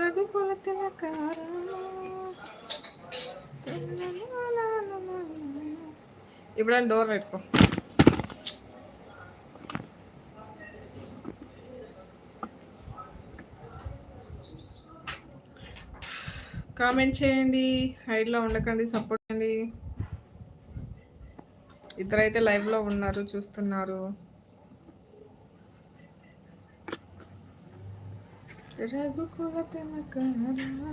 రఘుకుల ఇప్పుడు డోర్ పెట్టుకో. కామెంట్ చేయండి హైడ్లో ఉండకండి సపోర్ట్ చేయండి. ఇద్దరైతే లైవ్లో ఉన్నారు చూస్తున్నారు. రఘుకుల తిలకారా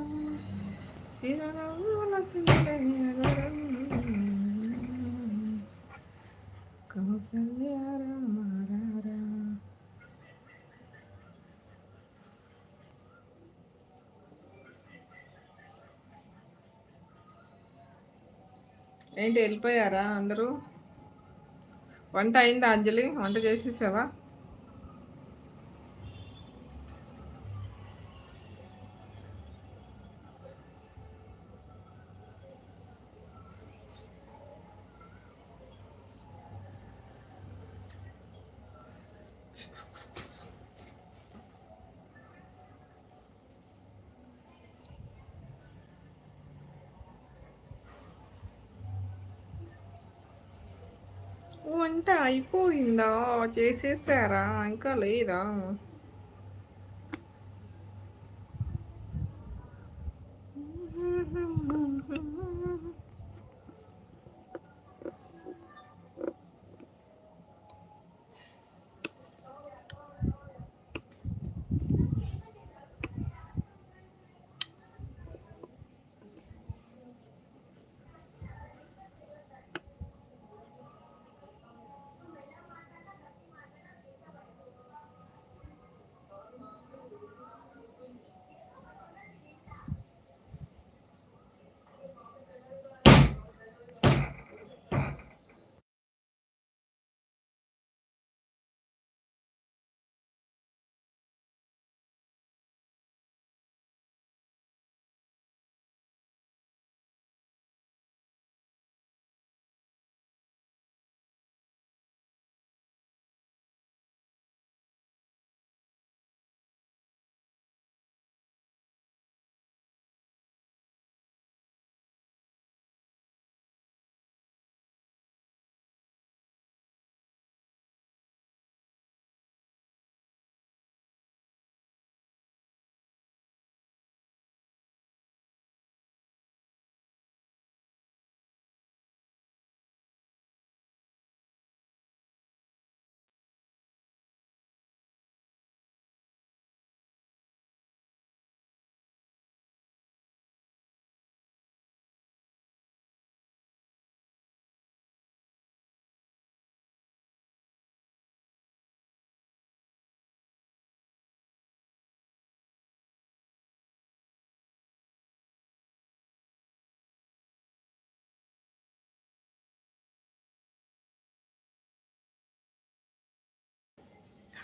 చిరునవ్వుల చిందయ్యగరం ఏంటి వెళ్ళిపోయారా అందరూ? వంట అయిందా అంజలి? వంట చేసేసావా? వంట అయిపోయిందా? చేసేసారా? ఇంకా లేదా?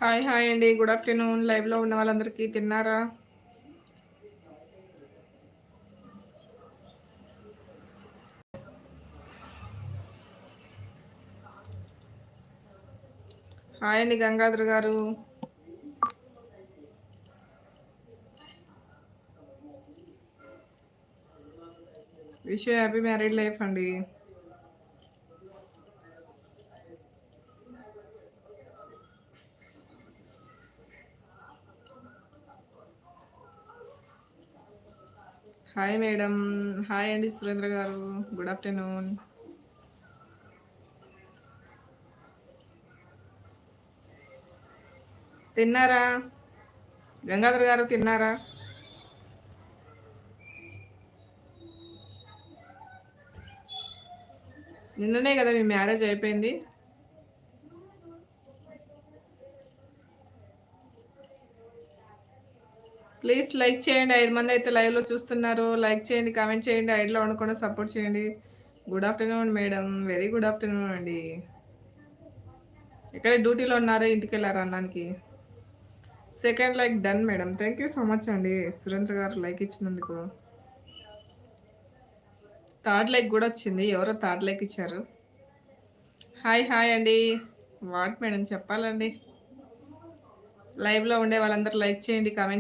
హాయ్ హాయ్ అండి. గుడ్ ఆఫ్టర్నూన్ లైవ్లో ఉన్న వాళ్ళందరికీ తిన్నారా? హాయ్ అండి Gangadhar garu. Wish happy married life అండి. Hi madam. హాయ్ అండి సురేంద్ర గారు. Good afternoon. తిన్నారా? గంగాధర్ గారు తిన్నారా? నిన్ననే కదా మీ మ్యారేజ్ అయిపోయింది. ప్లీజ్ లైక్ చేయండి. ఐదు మంది అయితే లైవ్లో చూస్తున్నారు. లైక్ చేయండి కామెంట్ చేయండి ఐడ్లో ఉండకుండా సపోర్ట్ చేయండి. Good afternoon madam very good afternoon అండి. ఎక్కడ డ్యూటీలో ఉన్నారా? ఇంటికి వెళ్ళారా అన్నానికి? Second like done madam thank you so much అండి. సురేంద్ర గారు లైక్ ఇచ్చినందుకు. థర్డ్ లైక్ కూడా వచ్చింది. ఎవరో థర్డ్ లైక్ ఇచ్చారు. హాయ్ హాయ్ అండి. వాట్ మేడం చెప్పాలండి. లైవ్లో ఉండే వాళ్ళందరూ లైక్ చేయండి కామెంట్